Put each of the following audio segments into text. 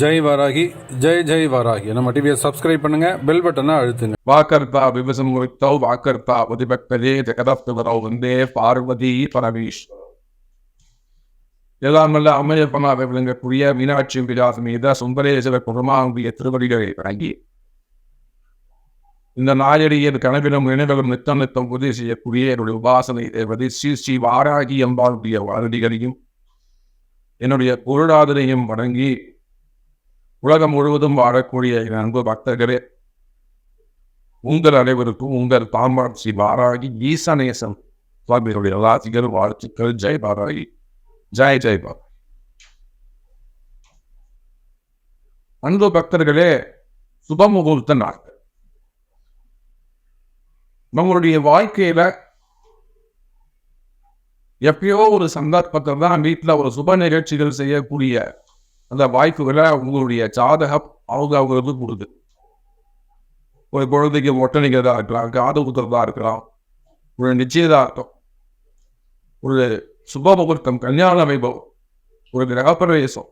ஜெய் வாராகி ஜெய் ஜெய் வாராகி. நம்ம டிவியை சப்ஸ்கிரைப் பண்ணுங்க பெல் பட்டனை அழுத்துங்க. வாக்கர்த்தா விவசமுத்தௌ வாக்கர்த்தா உதிபக்ததே ஜெகதப்தவரௌ வந்தே பார்வதி பரமேஸ்வரர் எல்லாமல்ல அம்மையப்பனாக விளங்கக்கூடிய மீனாட்சி விலாசம் மீத சுந்தரேஸ்வர குருமாவுடைய திருவடிகளை வழங்கி இந்த நாயடியின் கனவிலும் நினைவிலும் நித்தம் நித்தம் உதவி செய்யக்கூடிய என்னுடைய உபாசனை தேவதை ஸ்ரீ ஸ்ரீ வாராகி அம்பாளுடைய வாரதிகளையும் என்னுடைய பொருளாதரையும் வழங்கி உலகம் முழுவதும் வாழக்கூடிய என் அன்பு பக்தர்களே உங்கள் அனைவருக்கும் உங்கள் தாம்பார் ஸ்ரீ பாராகி ஈசநேசன் சுவாமிகளுடைய ராசிகள் வாழ்த்துக்கள். ஜெய் பாராகி ஜெய் ஜெய் பாராகி அன்பு பக்தர்களே சுபமுகூர்த்த நாட்கள் நம்மளுடைய வாழ்க்கையில எப்பயோ ஒரு சந்தர்ப்பத்தில் தான் வீட்டில் ஒரு சுப நிகழ்ச்சிகள் செய்யக்கூடிய அந்த வாய்ப்புகளை உங்களுடைய ஜாதகம் அவங்க அவங்களுக்கு கொடுது ஒரு குழந்தைக்கு ஒட்டணிக்கிறதா இருக்கலாம் காது குத்துறதா இருக்கலாம் ஒரு நிச்சயதார்த்தம் ஒரு சுப முகூர்த்தம் கல்யாண வைபவம் ஒரு கிரகப்பிரவேசம்.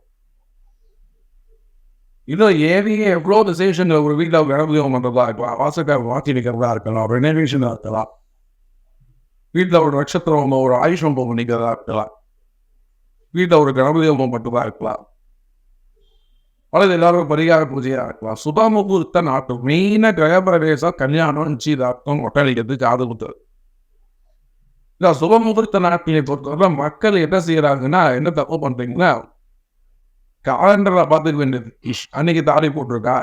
இன்னும் ஏறிய எவ்வளோ விசேஷங்கள் ஒரு வீட்டில் விளம்பரம் பண்ணுறதா இருக்கலாம் வாசக்கார மாற்றி நிற்கிறதா இருக்கலாம் ரெனோவேஷனாக இருக்கலாம் வீட்டில் ஒரு நட்சத்திரம் ஒரு ஆயுஷம் பண்ணிக்கிறதா இருக்கலாம். வீட்டில் ஒரு கிரகதேவம் மட்டும்தான் இருக்கலாம். அல்லது எல்லாரும் பரிகார பூஜையாக சுப முகூர்த்த நாட்டு மெயினாக கிரகப்பிரவேசம் கல்யாணம் நிச்சயதார்த்தம் ஒட்டளிக்கிறது காது குத்துறது இந்த சுப முகூர்த்த நாட்டினை பொறுத்தவரை மக்கள் என்ன செய்யறாங்கன்னா என்ன தப்பு பண்றீங்கன்னா காலண்டரில் பார்த்துக்க வேண்டியது இஷ் அன்னைக்கு தாடி போட்டிருக்கா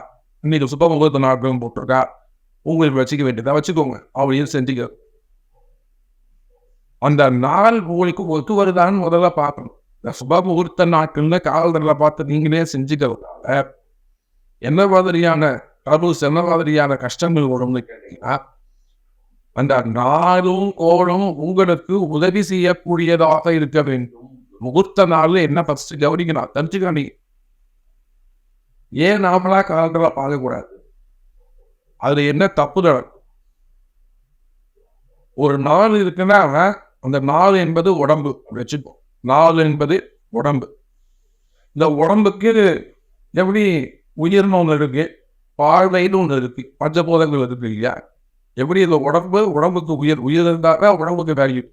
இன்னைக்கு சுப முகூர்த்த நாட்களும் போட்டிருக்கா உங்களுக்கு வச்சுக்க வேண்டியதா வச்சுக்கோங்க அவளையும் செஞ்சுக்க அந்த நாள் உங்களுக்கு ஒத்து வருதான்னு முதல்ல பார்க்கணும் இந்த சுப முகூர்த்த நாட்கள்ல காலண்டரில் பார்த்து நீங்களே செஞ்சுக்கிறதுனால என்ன மாதிரியான கருஸ் என்ன மாதிரியான கஷ்டங்கள் வரும்னு கேட்டீங்கன்னா அந்த நாளும் கோளும் உங்களுக்கு உதவி செய்யக்கூடியதாக இருக்க வேண்டும். முகூர்த்த நாள் என்ன ஃபர்ஸ்ட் கவனிக்கணும்? தெரிஞ்சுக்க நீ ஏன் நாமளா காலத்துல பார்க்கக்கூடாது? அதுல என்ன தப்பு நடக்கும்? ஒரு நாள் இருக்குன்னா அந்த நாள் என்பது உடம்பு. வச்சுக்கோ. நாள் என்பது உடம்பு. இந்த உடம்புக்கு எப்படி உயிர்னு ஒன்று இருக்கு பார்வைன்னு ஒன்று இருக்கு பஞ்சபோதங்கள் இருக்கு இல்லையா? எப்படி இந்த உடம்பு உடம்புக்கு உயிர் உயிர் இருந்தாக்க உடம்புக்கு வேல்யூ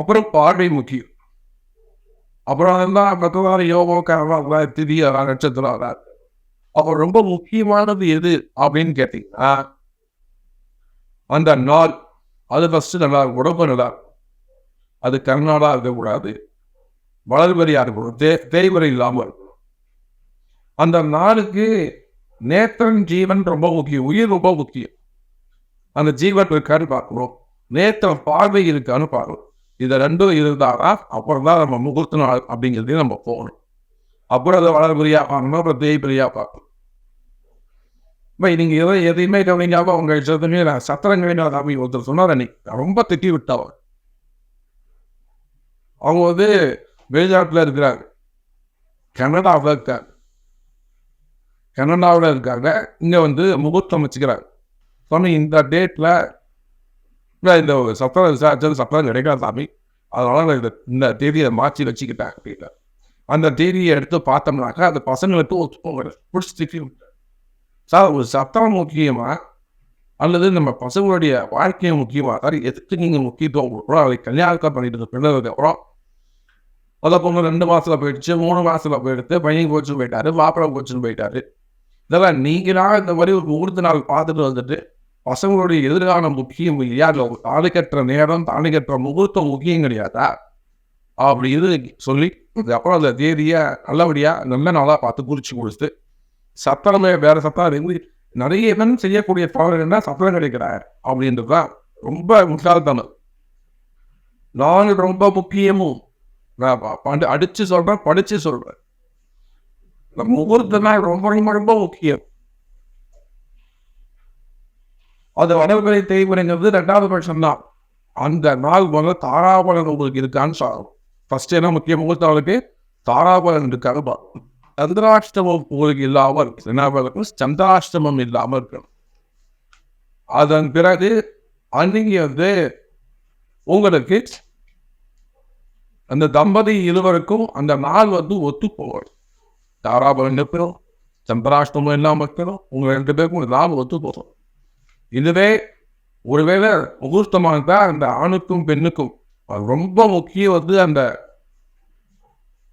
அப்புறம் பார்வை முக்கியம். அப்புறம் தான் பகவான் யோகம் கரவா திதி நட்சத்திரம் அவர் அப்போ ரொம்ப முக்கியமானது எது அப்படின்னு கேட்டீங்கன்னா அந்த நாள் அது ஃபஸ்ட்டு நல்லா உடம்பு நல்லா இருக்கும். அது கர்நாடா இருக்கக்கூடாது வளர்வரியாக இருக்கணும் தே தேய்வரை இல்லாமல். இருக்கணும் அந்த நாளுக்கு நேத்தன் ஜீவன் ரொம்ப முக்கியம். உயிர் ரொம்ப முக்கியம். அந்த ஜீவன் இருக்கான்னு பார்க்கணும் நேத்தன் பார்வை இருக்கான்னு பார்க்கணும் இதை ரெண்டும் இருந்தாரா? அப்புறம் தான் நம்ம முகூர்த்த நாள் அப்படிங்கிறதையும் நம்ம போகணும். அப்புறம் அதை வளர்புரியா பார்க்கணும்? அப்புறம் தேய்புரியா பார்க்கணும். இப்போ நீங்கள் எதை எதையுமே கவனிக்காம அவங்க இஷ்டத்துமே நான் சத்திரங்களே சாமி ஒருத்தர் சொன்னார். அன்னைக்கு ரொம்ப திட்டி விட்டவர் அவங்க வந்து வெளிநாட்டில் இருக்கிறாங்க. கனடாவில் இருக்காங்க. கனடாவில் இருக்காங்க. இங்கே வந்து முகூர்த்தம் வச்சுக்கிறாங்க. சொன்ன இந்த டேட்டில் இந்த சத்திரம் விசாரிச்சது சத்திரம் கிடைக்காது சாமி. அதனால் இந்த இந்த தேதியை மாற்றி வச்சுக்கிட்டேன் அப்படின்னா. அந்த தேதியை எடுத்து பார்த்தோம்னாக்கா அந்த பசங்களுக்கு ஒத்து பிடிச்சி திட்டி சார் ஒரு சத்திரம் முக்கியமாக அல்லது நம்ம பசங்களுடைய வாழ்க்கையை முக்கியமாக சார் எதுக்கு நீங்கள் முக்கியத்துவம் கொடுக்குறோம் அதை கல்யாணத்தை பண்ணிட்டு பின்னதுக்கு அப்புறம்? அதை பொண்ணு ரெண்டு மாதத்தில் போயிடுச்சு மூணு மாதத்தில் போயிடுத்து பையன் போச்சுன்னு போயிட்டாரு மாப்பிள்ளை போச்சுன்னு போயிட்டாரு. இதெல்லாம் நீங்களாக இந்த மாதிரி ஒரு முகூர்த்த நாள் பார்த்துட்டு வந்துட்டு பசங்களுடைய எதிர்காலம் முக்கியம் இல்லையா? இல்லை தாலி கட்டுற நேரம் தாலி கட்டுற முகூர்த்தம் முக்கியம் கிடையாதா? அப்படி இது சொல்லி அப்புறம் அந்த தேதியை நல்லபடியாக நல்ல நாளாக பார்த்து குறிச்சு கொடுத்து சத்தனமே வேறு சத்தம் இருந்து நிறைய பேர் செய்யக்கூடிய தவறு என்ன? சத்தம் கிடைக்கிறார் அப்படின்றது ரொம்ப முட்டாள்தனம் நான் ரொம்ப முக்கியமும். நான் அடிச்சு சொல்றேன் படிச்சு சொல்றேன். இந்த முகூர்த்தம் ரொம்ப ரொம்ப ரொம்ப முக்கியம். அது வடவுகளை தேய்முறைங்கிறது ரெண்டாவது பட்சம் தான் அந்த நாள் வந்து தாராபலன் உங்களுக்கு இருக்கான்னு சொல்லணும் ஃபர்ஸ்ட் என்ன முக்கிய முகூர்த்தவளுக்கு தாராபலன் இருக்காங்க பார்க்கணும் சந்திராஷ்டமம் உங்களுக்கு இல்லாமல் இருக்கு என்ன சந்திராஷ்டமம் இல்லாமல் இருக்கணும். அதன் பிறகு அன்னைக்கு வந்து உங்களுக்கு அந்த தம்பதி இருவருக்கும் அந்த நாள் வந்து ஒத்து போகணும். தாராபுரம் இருக்கணும் சந்திராஷ்டமம் இல்லாமல் இருக்கணும் உங்கள் ரெண்டு பேருக்கும் ஒரு லாபம் ஒத்து போகும் இதுவே ஒருவேளை முகூர்த்தமாக இருந்தால் அந்த ஆணுக்கும் பெண்ணுக்கும் அது ரொம்ப முக்கியம் வந்து அந்த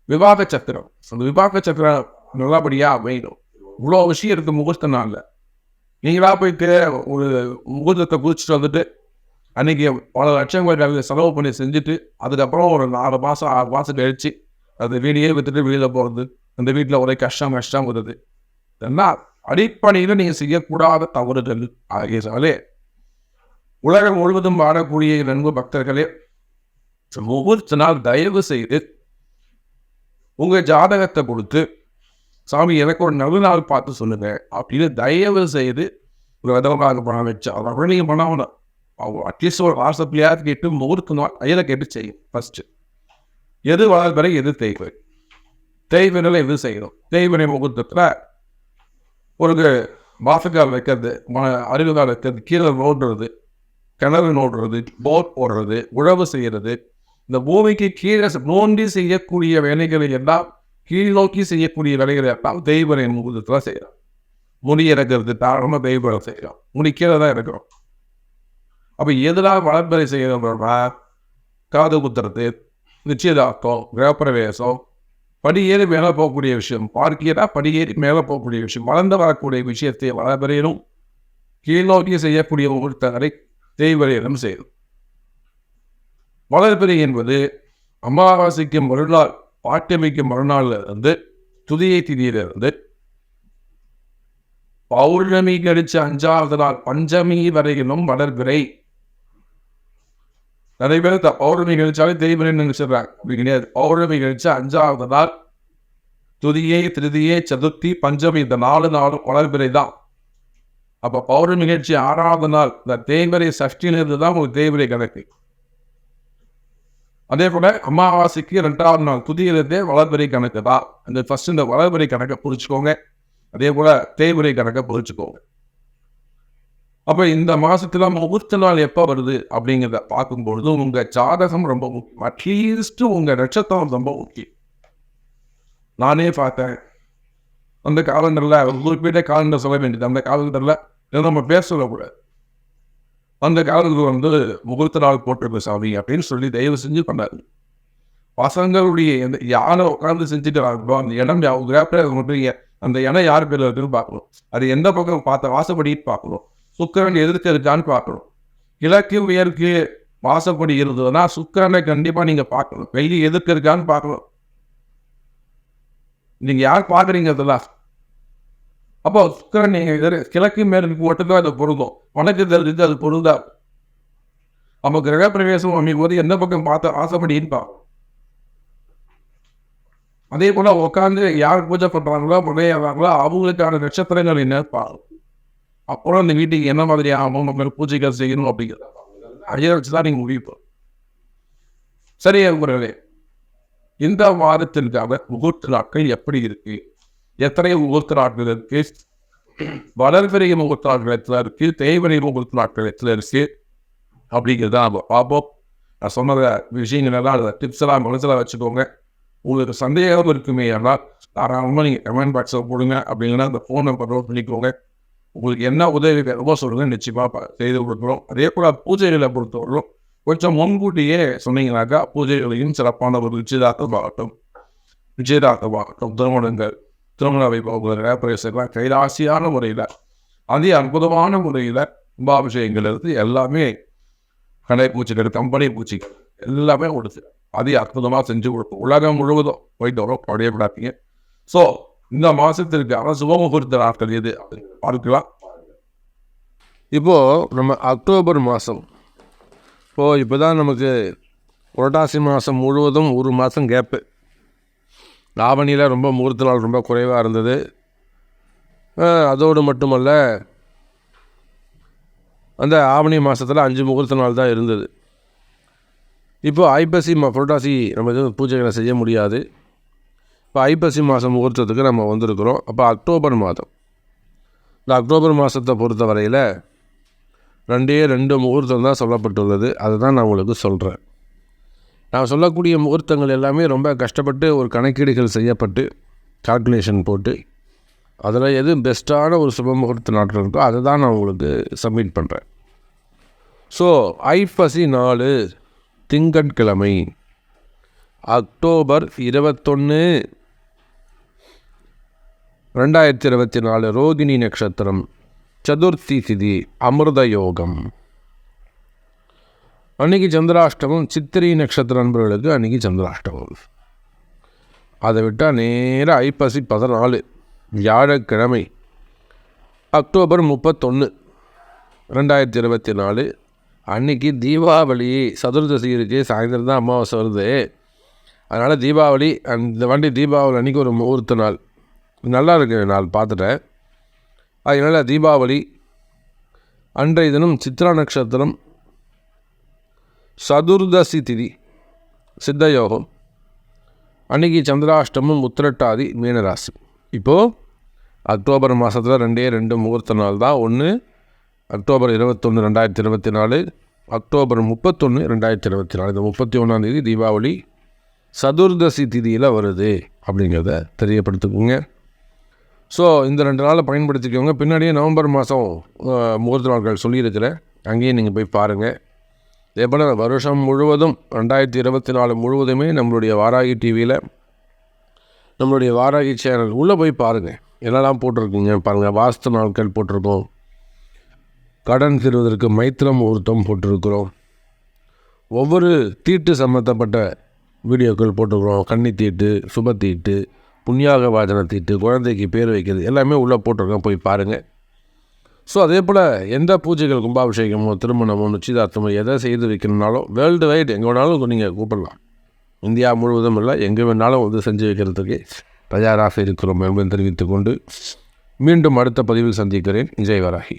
விவாக சத்திரம் அந்த விவாக சத்திரம் நல்லபடியாக அமையணும். இவ்வளோ விஷயம் இருக்குது முகூர்த்த நாளில். நீங்களா போயிட்டு ஒரு முகூர்த்தத்தை குதிச்சுட்டு வந்துட்டு அன்னைக்கு பல லட்சங்கள் அதில் செலவு பண்ணி செஞ்சுட்டு அதுக்கப்புறம் ஒரு நாலு மாதம் ஆறு மாதம் கழிச்சு அந்த வீடியே விற்றுட்டு வெளியில் போகிறது அந்த வீட்டில் ஒரே கஷ்டம் கஷ்டம் வருது. இதெல்லாம் அடிப்படையில் நீங்கள் செய்யக்கூடாத தவறுகள். ஆகியதாலே உலகம் முழுவதும் வாழக்கூடிய நண்பு பக்தர்களே முகூர்த்த நாள் தயவு செய்து உங்கள் ஜாதகத்தை கொடுத்து சாமி எனக்கு ஒரு நல்ல நாள் பார்த்து சொல்லுங்கள் அப்படின்னு தயவு செய்து ஒரு விதமாக பணம் வச்சு அதை நீங்கள் பண்ணணும் அட்லீஸ்ட் ஒரு வாட்ஸ்அப்லையாவது கேட்டு முகூர்த்த நாள் கையில் கேட்டு செய்யும் ஃபஸ்ட்டு எது வளர்பறை எது தேய்வு? தேய்வினில் எது செய்யணும் தேய்வினை முகூர்த்தத்தில் ஒரு வாசக்கால் வைக்கிறது ம அருகுதால் வைக்கிறது கீழே நோண்டுறது கிணறு நோடுறது போர் போடுறது உழவு செய்கிறது இந்த பூமிக்கு கீழே நோண்டி செய்யக்கூடிய வேலைகளை எல்லாம் கீழ் நோக்கி செய்யக்கூடிய வேலைகளை எல்லாம் தெய்வரை முகூர்த்தத்தில் செய்கிறோம் முடி இறக்கிறது தாராளமாக தெய்வம் செய்கிறோம் முடி கீழே தான் இருக்கிறோம் அப்போ எதிராக வளர்ப்பறை செய்கிறோம்னா காது குத்துறது நிச்சயதார்த்தம் கிரகப்பிரவேசம் படியேறி மேலே போகக்கூடிய விஷயம் பார்க்கிறா படியேறி மேலே போகக்கூடிய விஷயம் வளர்ந்து வரக்கூடிய விஷயத்தை வளர்பறையிலும் கீழ்நோக்கி செய்யக்கூடிய முகூர்த்தங்களை தெய்வரையிலும் செய்யும் வளர்பிறை என்பது அமாவாசைக்கு மறுநாள் பாட்டமைக்கு மறுநாளில் இருந்து துதியை திதியிலிருந்து பௌர்ணமி கழிச்சு அஞ்சாவது நாள் பஞ்சமி வரையிலும் வளர்பிறை. நிறைய பேர் த- பௌர்ணமி கழிச்சாலே தெய்வரை நினைச்சிடுறாங்க. அப்படி கிடையாது. பௌர்ணமி கழிச்சு அஞ்சாவது நாள் துதியை திருதியை சதுர்த்தி பஞ்சமி இந்த நாலு நாளும் வளர்பிறை தான். அப்ப பௌர்ணமி நிகழ்ச்சி ஆறாவது நாள் இந்த தேய்வரை சஷ்டியிலிருந்து தான் உங்களுக்கு தேய்வரை கணக்கு அதே போல அமாவாசைக்கு ரெண்டாவது நாள் துதியிலிருந்தே வளர்பிறை கணக்கு தான். அந்த ஃபர்ஸ்ட் இந்த வளர்பிறை கணக்கை புரிச்சுக்கோங்க அதே போல தேய்முறை கணக்கை புரிச்சுக்கோங்க அப்ப இந்த மாசத்துல முகூர்த்த நாள் எப்ப வருது அப்படிங்கிறத பார்க்கும்பொழுது உங்க ஜாதகம் ரொம்ப முக்கியம். அட்லீஸ்ட் உங்க நட்சத்திரம் ரொம்ப முக்கியம். நானே பார்த்தேன். அந்த காலண்டர்ல குறிப்பிட்ட காலண்டர் சொல்ல வேண்டியது. அந்த காலண்டர்ல நம்ம பேர் சொல்லக்கூடாது அந்த காலத்தில் வந்து முகூர்த்த நாள் போட்டிருக்க சாமி அப்படின்னு சொல்லி தயவு செஞ்சு பண்ணாரு. பசங்களுடைய எந்த யாரை உட்கார்ந்து செஞ்சுட்டு வரப்போ அந்த இடம் அவங்க அவங்க அந்த இடம் யார் பேர்ல இருக்குன்னு பார்க்கணும். அது எந்த பக்கம் பார்த்த வாசப்படின்னு பார்க்கணும். சுக்கரன் எதிர்த்து இருக்கான்னு பார்க்கணும். கிழக்கு உயர்க்கு வாசப்படி இருந்ததுன்னா சுக்கரனை கண்டிப்பாக நீங்கள் பார்க்கணும். வெள்ளி எதிர்க்க இருக்கான்னு பார்க்கணும். நீங்கள் யார் பார்க்குறீங்க அதெல்லாம் அப்போ சுக்கரன் நீங்கள் எதிர் கிழக்கு மேற்கு மட்டும்தான் அது பொருந்தும். வடக்கு தெரிஞ்சு அது பொருந்தா அப்போ கிரகப்பிரவேசம் பிரவேசம் அப்படிங்கும்போது எந்த பக்கம் பார்த்து ஆசைப்படின்னு அதே போல் உட்காந்து யார் பூஜை பண்ணுறாங்களோ முறையாகிறாங்களோ அவங்களுக்கான நட்சத்திரங்கள் என்ன பார்க்கணும் அப்புறம் அந்த வீட்டுக்கு என்ன மாதிரி ஆகும் நம்ம பூஜைகள் செய்யணும் அப்படிங்கிறத. அதை வச்சு தான் நீங்கள் முடிவு சரியா சரி முறையே இந்த வாரத்திற்காக முகூர்த்த நாட்கள் எப்படி இருக்குது எத்தனை முகூர்த்த நாட்கள் இருக்கு. வளர்பிறை முகூர்த்த நாட்கள் எத்தனை இருக்கு தேய்வரை முகூர்த்த நாட்கள் எத்தனை இருக்கு அப்படிங்கிறத நம்ம பார்ப்போம். நான் சொன்னத விஷயங்கள் எல்லாம் அதை டிப்ஸ் எல்லாம் மனசில் வச்சுக்கோங்க. உங்களுக்கு சந்தேகம் இருக்குமே ஆனால் தாராளமாக நீங்கள் கமெண்ட் பாக்ஸில் போடுங்க. அப்படிங்கன்னா அந்த ஃபோன் நம்பர் நோட் பண்ணிக்கோங்க. உங்களுக்கு என்ன உதவி வேணுமோ சொல்லுங்கள் நிச்சயமாக செய்து கொடுக்குறோம். அதே போல் பூஜைகளை பொறுத்தவரைக்கும் கொஞ்சம் முன்கூட்டியே சொன்னீங்கன்னாக்கா பூஜைகளையும் சிறப்பான ஒரு நிச்சயதார்த்தமாகட்டும் நிச்சயதார்த்தமாகட்டும் திருமணங்கள் திருமண வைபவங்கள் பிரவேசங்கள் கைராசியான முறையில் அதே அற்புதமான முறையில் கும்பாபிஷேகங்கள் இருந்து எல்லாமே கடை பூச்சிகள் கம்பெனி பூச்சிகள் எல்லாமே கொடுத்து அதே அற்புதமாக செஞ்சு கொடுப்போம் உலகம் முழுவதும் போயிட்டு வரோம். படையப்படாதீங்க ஸோ இந்த மாதத்திற்கான சுபமுகூர்த்த நாட்கள் எது பார்க்கலாம். இப்போது நம்ம அக்டோபர் மாதம் இப்போது இப்போ தான் நமக்கு புரட்டாசி மாதம் முழுவதும் ஒரு மாதம் கேப்பு ஆவணியில் ரொம்ப முகூர்த்த நாள் ரொம்ப குறைவாக இருந்தது. அதோடு மட்டுமல்ல அந்த ஆவணி மாதத்தில் அஞ்சு முகூர்த்த நாள் தான் இருந்தது. இப்போது ஐப்பசி மா புரட்டாசி நம்ம எதுவும் பூஜைகளை செய்ய முடியாது. இப்போ ஐப்பசி மாதம் முகூர்த்தத்துக்கு நம்ம வந்திருக்கிறோம். அப்போ அக்டோபர் மாதம். இந்த அக்டோபர் மாதத்தை பொறுத்த வரையில் ரெண்டே ரெண்டு முகூர்த்தம் தான் சொல்லப்பட்டுள்ளது. அதை தான் நான் உங்களுக்கு சொல்கிறேன் நான் சொல்லக்கூடிய முகூர்த்தங்கள் எல்லாமே ரொம்ப கஷ்டப்பட்டு ஒரு கணக்கீடுகள் செய்யப்பட்டு கால்குலேஷன் போட்டு அதில் எது பெஸ்ட்டான ஒரு சுப முகூர்த்த நாட்கள் இருக்கோ அதை தான் நான் உங்களுக்கு சப்மிட் பண்ணுறேன் ஸோ ஐப்பசி நாலு திங்கட்கிழமை அக்டோபர் இருபத்தொன்று ரெண்டாயிரத்தி இருபத்தி நாலு ரோகிணி நட்சத்திரம் சதுர்த்தி திதி அமிர்த யோகம். அன்னைக்கு சந்திராஷ்டமம் சித்திரை நட்சத்திர நண்பர்களுக்கு அன்றைக்கி சந்திராஷ்டமம். அதை விட்டால் நேராக ஐப்பசி பதினாலு வியாழக்கிழமை அக்டோபர் முப்பத்தொன்று ரெண்டாயிரத்தி இருபத்தி நாலு. அன்னைக்கு தீபாவளி சதுர்தசி இருக்குது சாயந்தரம் தான் அமாவாசை வருது. அதனால் தீபாவளி அந்த வண்டி தீபாவளி அன்றைக்கி ஒரு முகூர்த்த நாள். நல்லா இருக்கு நாள் பார்த்துட்டேன். அதனால் தீபாவளி அன்றைய தினம் சித்ரா நட்சத்திரம் சதுர்தசி திதி சித்தயோகம். அன்னைக்கு சந்திராஷ்டமம் உத்திரட்டாதி மீனராசி. இப்போது அக்டோபர் மாதத்தில் ரெண்டே ரெண்டு முகூர்த்த நாள் தான். ஒன்று அக்டோபர் இருபத்தொன்று ரெண்டாயிரத்தி இருபத்தி நாலு. அக்டோபர் முப்பத்தொன்று ரெண்டாயிரத்தி இருபத்தி நாலு. இந்த முப்பத்தி ஒன்றாந்தேதி தீபாவளி சதுர்தசி திதியில் வருது அப்படிங்கிறத தெரியப்படுத்திக்கோங்க ஸோ இந்த ரெண்டு நாளை பயன்படுத்திக்கோங்க. பின்னாடியே நவம்பர் மாதம் முகூர்த்த நாட்கள் சொல்லியிருக்கிறேன். அங்கேயும் நீங்கள் போய் பாருங்கள் இதே போல் வருஷம் முழுவதும் ரெண்டாயிரத்தி இருபத்தி நாலு முழுவதுமே நம்மளுடைய வாராகி டிவியில் நம்மளுடைய வாராகி சேனல் உள்ளே போய் பாருங்கள் என்னெல்லாம் போட்டிருக்கீங்க பாருங்கள் வாஸ்து நாட்கள் போட்டிருக்கோம். கடன் தீர்வதற்கு மைத்திர முகூர்த்தம் போட்டிருக்கிறோம். ஒவ்வொரு தீட்டு சம்மந்தப்பட்ட வீடியோக்கள் போட்டிருக்கிறோம். கன்னி தீட்டு சுப தீட்டு புண்ணியாக வாஜன தீட்டு குழந்தைக்கு பேர் வைக்கிறது எல்லாமே உள்ளே போட்டிருக்கோம். போய் பாருங்கள் ஸோ அதே போல் எந்த பூஜைகள் கும்பாபிஷேகமோ திருமணமோ நிச்சயதார்த்தமோ எதை செய்து வைக்கணும்னாலும் வேர்ல்டு வைட் எங்கே வேணாலும் நீங்கள் கூப்பிடலாம். இந்தியா முழுவதும் இல்லை எங்கே வேணாலும் வந்து செஞ்சு வைக்கிறதுக்கு தயாராக இருக்கிறோம் என்பதை தெரிவித்துக்கொண்டு மீண்டும் அடுத்த பதிவில் சந்திக்கிறேன். விஜய் வராகி